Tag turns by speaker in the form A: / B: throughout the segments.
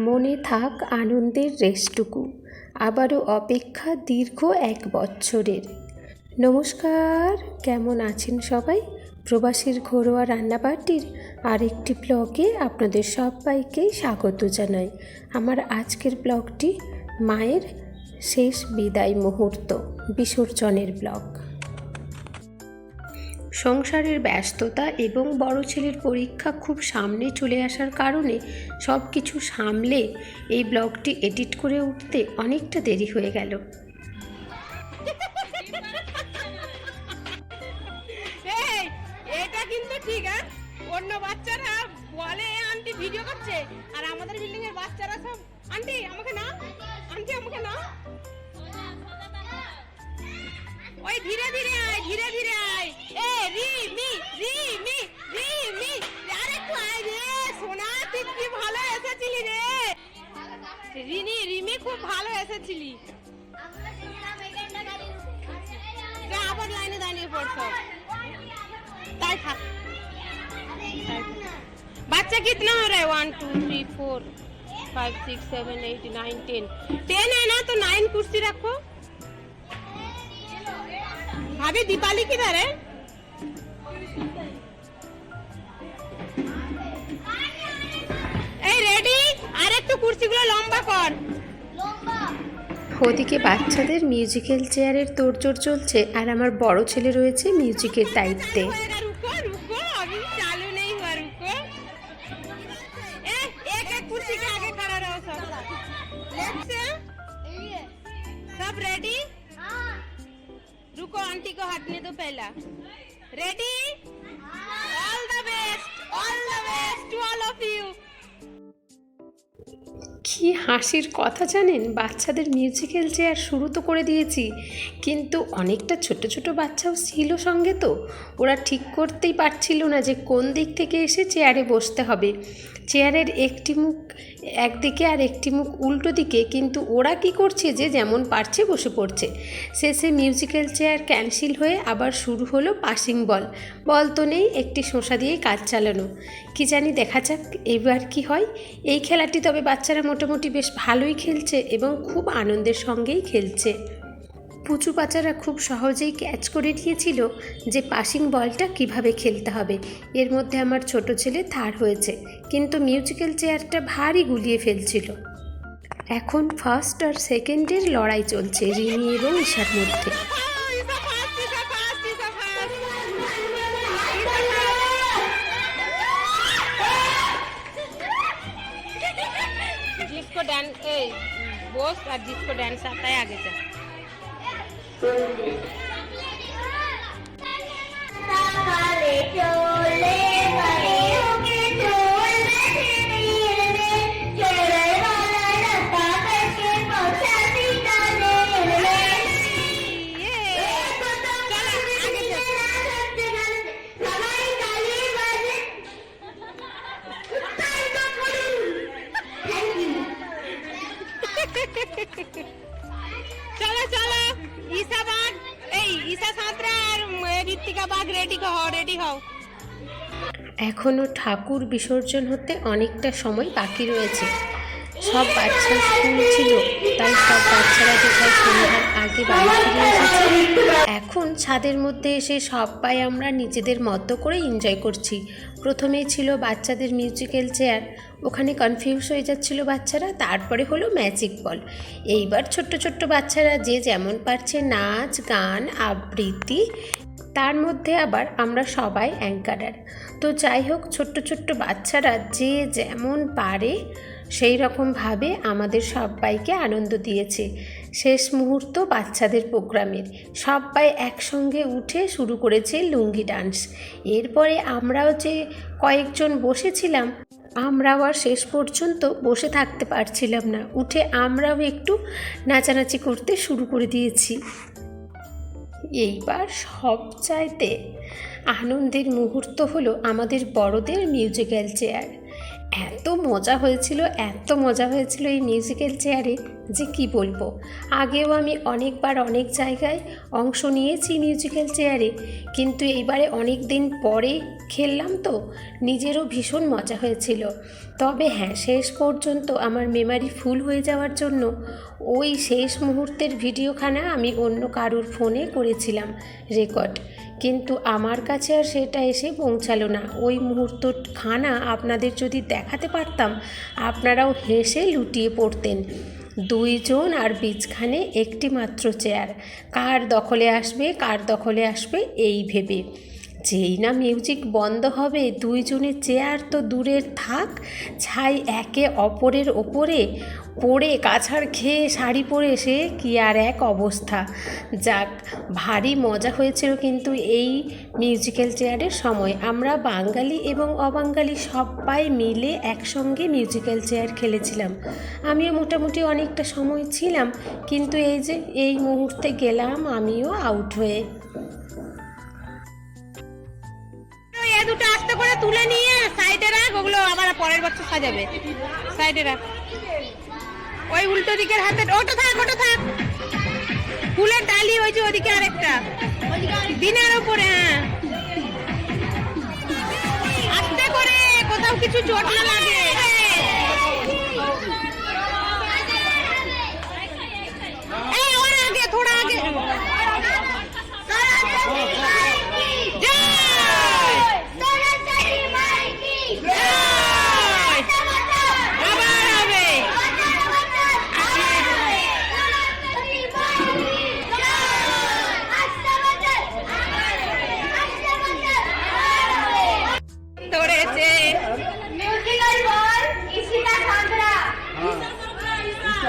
A: মনে থাক আনন্দের রেশটুকু। আবারও অপেক্ষা দীর্ঘ এক বছরের। নমস্কার, কেমন আছেন সবাই? প্রবাসীর ঘরোয়া রান্নাবাটির আরেকটি ব্লগে আপনাদের সবাইকে স্বাগত জানাই। আমার আজকের ব্লগটি মায়ের শেষ বিদায় মুহূর্ত, বিসর্জনের ব্লগ। সংসারের ব্যস্ততা এবং বড় ছেলের পরীক্ষা খুব সামনে চলে আসার কারণে সব কিছু সামলে এই ব্লগটি এডিট করে উঠতে অনেকটা দেরি হয়ে গেল।
B: এটা কিন্তু ঠিক হ্যাঁ? অন্য বাচ্চারা বলে, আন্টি ভিডিও করছে। আর আমাদের বিল্ডিং এর বাচ্চারা সব, আন্টি, আমাকে না আন্টি, আমাকে না ওই ধীরে ধীরে আয়, ধীরে ধীরে আয়। এ রিনি রিমি খুব ভালো এসেছিলি যা আবার লাইনে দাঁড়িয়ে পড়ছো তাই থাক बच्चा कितना हो रहा है one two three four five six seven eight nine ten ten है ना तो नाइन कुर्सी रखो भाभी दीपाली किधर है আর একটু কুর্সিগুলো লম্বা কর
A: ওদিকে বাচ্চাদের মিউজিক্যাল চেয়ারের তোড়জোড় চলছে আর আমার বড় ছেলে রয়েছে মিউজিকের দায়িত্বে
B: रुको रुको अभी चालू नहीं हुआ रुको ए, एक एक कुर्सी के आगे खड़ा रहो सब लेफ्ट से सब रेडी रुको आंटी को हटने दो पहला ready all the best all the best to all of you
A: কি হাসির কথা জানেন? বাচ্চাদের মিউজিক্যাল চেয়ার শুরু তো করে দিয়েছি। কিন্তু অনেকটা ছোট ছোট বাচ্চাও ছিল সঙ্গে তো। ওরা ঠিক করতেই পারছিল না যে কোন দিক থেকে এসে চেয়ারে বসতে হবে। চেয়ারের একটি মুখ একদিকে আর একটি মুখ উল্টো দিকে, কিন্তু ওরা কি করছে যে যেমন পারছে বসে পড়ছে। শেষে মিউজিক্যাল চেয়ার ক্যান্সেল হয়ে আবার শুরু হলো পাসিং বল। বল তো নেই, একটি শোষা দিয়ে কাজ চালানো। কি জানি দেখা যাক এবার কি হয়। এই খেলাটি তবে বাচ্চারা মোটামুটি বেশ ভালোই খেলছে এবং খুব আনন্দের সঙ্গেই খেলছে। পুচু বাচ্চারা খুব সহজেই ক্যাচ করে নিয়েছিল যে পাসিং বলটা কিভাবে খেলতে হবে এর মধ্যে আমার ছোট ছেলে থার হয়েছে কিন্তু মিউজিক্যাল চেয়ারটা ভারী গুলিয়ে ফেলছিল এখন ফার্স্ট আর সেকেন্ডের লড়াই চলছে রিমি এবং ঈশার মধ্যে
B: इसा फास्ट इसा फास्ट इसा फास्ट जिसको डांस ए बोस और जिसको डांस आता है आगे चल
C: সকালে
B: ঈশা সাঁতরা আর ঋত্বিকা বাঘ রেডি হও রেডি হও
A: এখনও ঠাকুর বিসর্জন হতে অনেকটা সময় বাকি রয়েছে। সব বাচ্চার স্কুল ছিল। তাই সব বাচ্চারা কোথায় সন্ধ্যার আগে বাড়ি ফিরে এসেছে। এখন ছাদের মধ্যে এসে সবাই আমরা নিজেদের মতো করে এনজয় করছি। প্রথমেই ছিল বাচ্চাদের মিউজিক্যাল চেয়ার ওখানে কনফিউজ হয়ে যাচ্ছিল বাচ্চারা, তারপরে হলো ম্যাজিক বল এইবার ছোট্ট ছোট্ট বাচ্চারা যে যেমন পারছে নাচ, গান, আবৃত্তি, তার মধ্যে আবার আমরা সবাই অ্যাঙ্কারার তো যাই হোক, ছোট্ট ছোট্ট বাচ্চারা যে যেমন পারে সেই রকমভাবে আমাদের সবাইকে আনন্দ দিয়েছে। শেষ মুহূর্ত বাচ্চাদের প্রোগ্রামের। সবাই একসঙ্গে উঠে শুরু করেছে লুঙ্গি ডান্স। এরপরে আমরাও যে কয়েকজন বসেছিলাম, আমরাও আর শেষ পর্যন্ত বসে থাকতে পারছিলাম না। উঠে আমরাও একটু নাচানাচি করতে শুরু করে দিয়েছি। এইবার সব চাইতে আনন্দের মুহূর্ত হলো আমাদের বড়দের মিউজিক্যাল চেয়ার এত মজা হয়েছিল এত মজা হয়েছিল এই মিউজিক্যাল চেয়ারে যে কি বলব? আগেও আমি অনেকবার অনেক জায়গায় অংশ নিয়েছি মিউজিক্যাল চেয়ারে কিন্তু এইবারে অনেক দিন পরে খেললাম তো, নিজেরও ভীষণ মজা হয়েছিল। তবে হ্যাঁ শেষ পর্যন্ত আমার মেমারি ফুল হয়ে যাওয়ার জন্য ওই শেষ মুহূর্তের ভিডিওখানা আমি অন্য কারুর ফোনে করেছিলাম রেকর্ড কিন্তু আমার কাছে আর সেটা এসে পৌঁছালো না। ওই মুহূর্ত খানা আপনাদের যদি দেখাতে পারতাম, আপনারাও হেসে লুটিয়ে পড়তেন। দুইজন আর বীজখানে একটি মাত্র চেয়ার কার দখলে আসবে কার দখলে আসবে এই ভেবে। যেই না মিউজিক বন্ধ হবে, দুইজনের চেয়ার তো দূরের থাক। ছাই একে অপরের ওপরে পড়ে কাছাড় খেয়ে শাড়ি পরে সে কি আর এক অবস্থা। যাক, ভারী মজা হয়েছিল কিন্তু এই মিউজিক্যাল চেয়ারের সময়। আমরা বাঙালি এবং অবাঙালি সবাই মিলে একসঙ্গে মিউজিক্যাল চেয়ার খেলেছিলাম। আমিও মোটামুটি অনেকটা সময় ছিলাম, কিন্তু এই যে এই মুহূর্তে গেলাম, আমিও আউট হয়ে
B: দুটো আস্তে করে তুলে নিয়ে সাইডে রাখ, ওগুলো আবার পরের বছর সাজাবে। সাইডে রাখ। ওই উল্টো দিকের হাতে, ওটা থাক ওটা থাক। ফুলের ডালি ওই যে ওদিকে আরেকটা। দিনের ওপরে হ্যাঁ। আস্তে করে, কোথাও কিছু চোট না লাগে।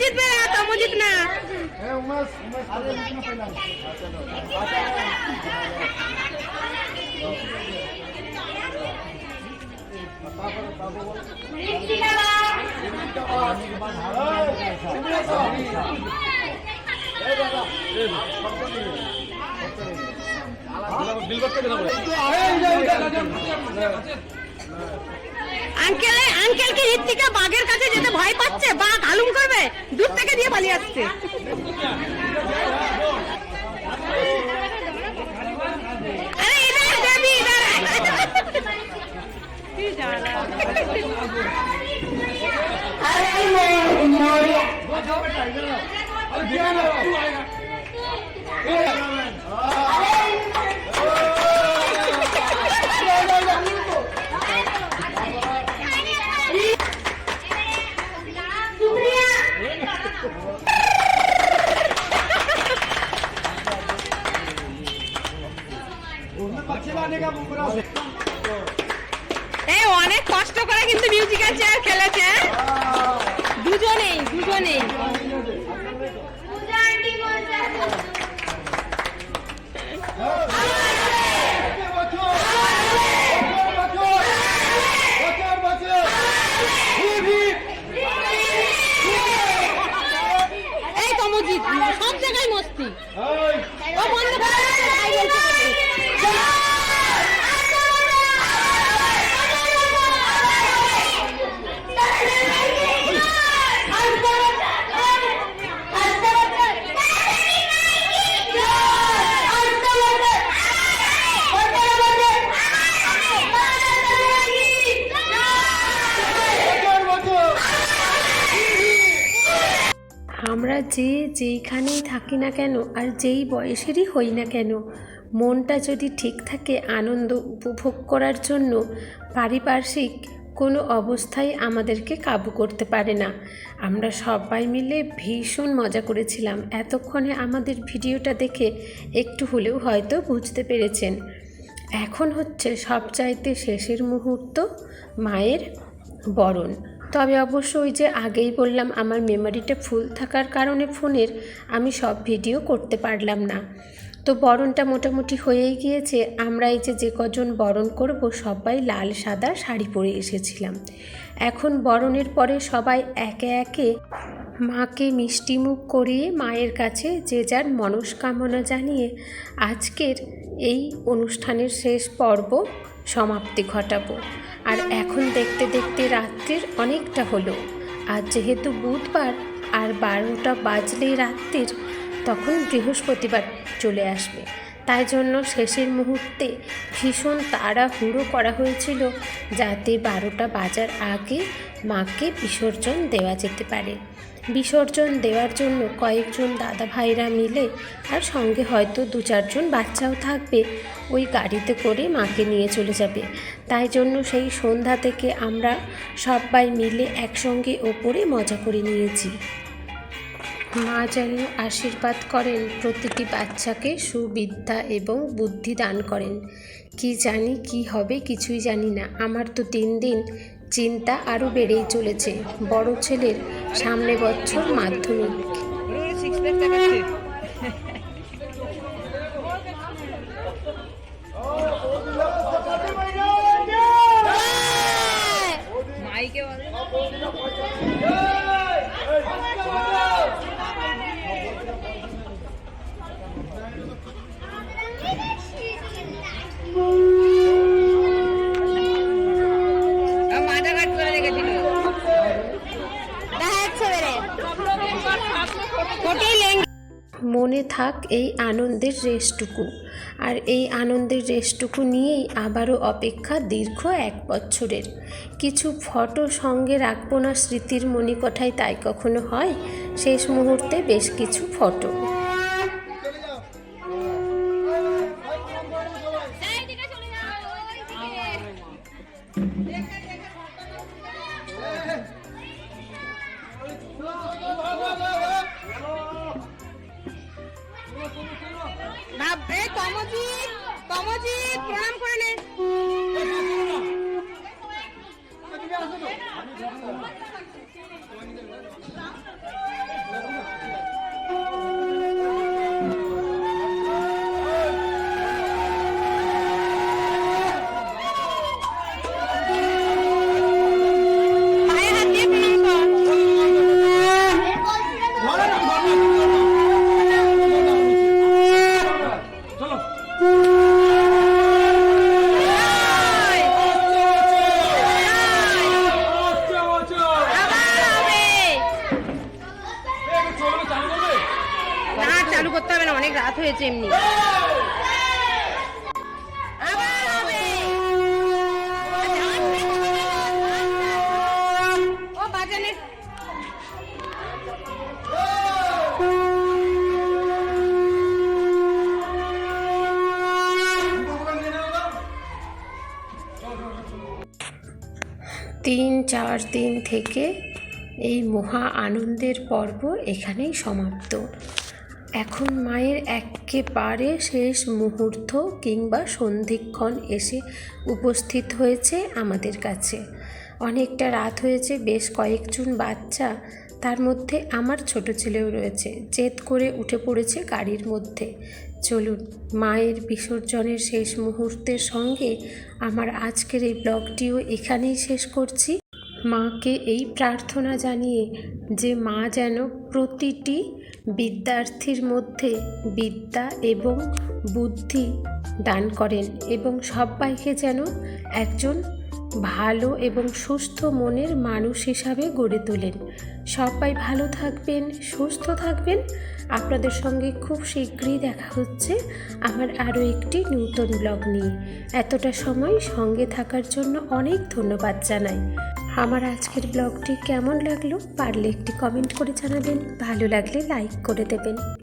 B: প্রায়োজিত বেড়া তমজিত না
D: এ উমেশ
B: আঙ্কেল আঙ্কেল কি ঋত্বিকা বাঘের কাছে যেতে ভয় পাচ্ছে, বাঘ হালুম করবে দূর থেকে দিয়ে পালিয়ে আসছে।
C: अरे
B: এই অনেক কষ্ট করে কিন্তু মিউজিক্যাল চেয়ার খেলেছে হ্যাঁ? দুজনেই দুজনেই। সব জায়গায় মস্তি। ও বন্ধ করে
A: যে যেইখানেই থাকি না কেন আর যেই বয়সেরই হই না কেন, মনটা যদি ঠিক থাকে আনন্দ উপভোগ করার জন্য, পারিপার্শ্বিক কোনো অবস্থায় আমাদেরকে কাবু করতে পারে না। আমরা সবাই মিলে ভীষণ মজা করেছিলাম। এতক্ষণে আমাদের ভিডিওটা দেখে একটু হলেও হয়তো বুঝতে পেরেছেন। এখন হচ্ছে সবচাইতে শেষের মুহূর্ত, মায়ের বরণ। তবে অবশ্য ওই যে আগেই বললাম, আমার মেমোরিটা ফুল থাকার কারণে ফোনের আমি সব ভিডিও করতে পারলাম না। তো বরণটা মোটামুটি হয়েই গিয়েছে, আমরা এই যে যে কজন বরণ করব, সবাই লাল, সাদা শাড়ি পরে এসেছিলাম। এখন বরণের পরে সবাই একে একে মাকে মিষ্টিমুখ করিয়ে মায়ের কাছে যে যার মনস্কামনা জানিয়ে আজকের এই অনুষ্ঠানের শেষ পর্ব সমাপ্তি ঘটাবো। আর এখন দেখতে দেখতে রাত্রির অনেকটা হলো। আর যেহেতু বুধবার, আর বারোটা বাজলেই রাত্রির, তখন বৃহস্পতিবার চলে আসবে। তাই জন্য শেষের মুহূর্তে ভীষণ তাড়াহুড়ো করা হয়েছিল যাতে বারোটা বাজার আগে মাকে বিসর্জন দেওয়া যেতে পারে। বিসর্জন দেওয়ার জন্য কয়েকজন দাদা ভাইরা মিলে আর সঙ্গে হয়তো দু চারজন বাচ্চাও থাকবে, ওই গাড়িতে করে মাকে নিয়ে চলে যাবে। তাই জন্য সেই সন্ধ্যা থেকে আমরা সবাই মিলে একসঙ্গে ওপরে মজা করে নিয়েছি। মা যেন আশীর্বাদ করেন, প্রতিটি বাচ্চাকে সুবিদ্যা এবং বুদ্ধি দান করেন। কি জানি কি হবে কিছুই জানি না। আমার তো দিন দিন চিন্তা আরও বেড়েই চলেছে। বড় ছেলের সামনে বছর মাধ্যমিক। থাক এই আনন্দের রেশটুকু। আর এই আনন্দের রেশটুকু নিয়েই আবারও অপেক্ষা দীর্ঘ এক বছরের। কিছু ফটো সঙ্গে রাখব না স্মৃতির মণিকোঠায় তাই কখনো হয়? শেষ মুহূর্তে বেশ কিছু ফটো।
B: ভাব এ কমজি কমজিৎ প্রণাম করে নে।
A: তিন, চার দিন থেকে এই মহা আনন্দের পর্ব এখানেই সমাপ্ত। এখন মায়ের একেবারে শেষ মুহূর্ত কিংবা সন্ধিক্ষণ এসে উপস্থিত হয়েছে আমাদের কাছে। অনেকটা রাত হয়েছে, বেশ কয়েকজন বাচ্চা, তার মধ্যে আমার ছোট ছেলেও রয়েছে। জেদ করে উঠে পড়েছে গাড়ির মধ্যে। চলুন, মায়ের বিসর্জনের শেষ মুহূর্তের সঙ্গে আমার আজকের এই ব্লগটিও এখানেই শেষ করছি। মাকে এই প্রার্থনা জানিয়ে যে মা যেন প্রতিটি বিদ্যার্থীর মধ্যে বিদ্যা এবং বুদ্ধি দান করেন এবং সবাইকে যেন একজন ভালো এবং সুস্থ মনের মানুষ হিসাবে গড়ে তোলেন। সবাই ভালো থাকবেন, সুস্থ থাকবেন। আপনাদের সঙ্গে খুব শীঘ্রই দেখা হচ্ছে আমার আরও একটি নূতন ব্লগ নিয়ে। এতটা সময় সঙ্গে থাকার জন্য অনেক ধন্যবাদ জানাই। আমার আজকের ব্লগটি কেমন লাগল পারলে একটি কমেন্ট করে জানাবেন, ভালো লাগলে লাইক করে দেবেন।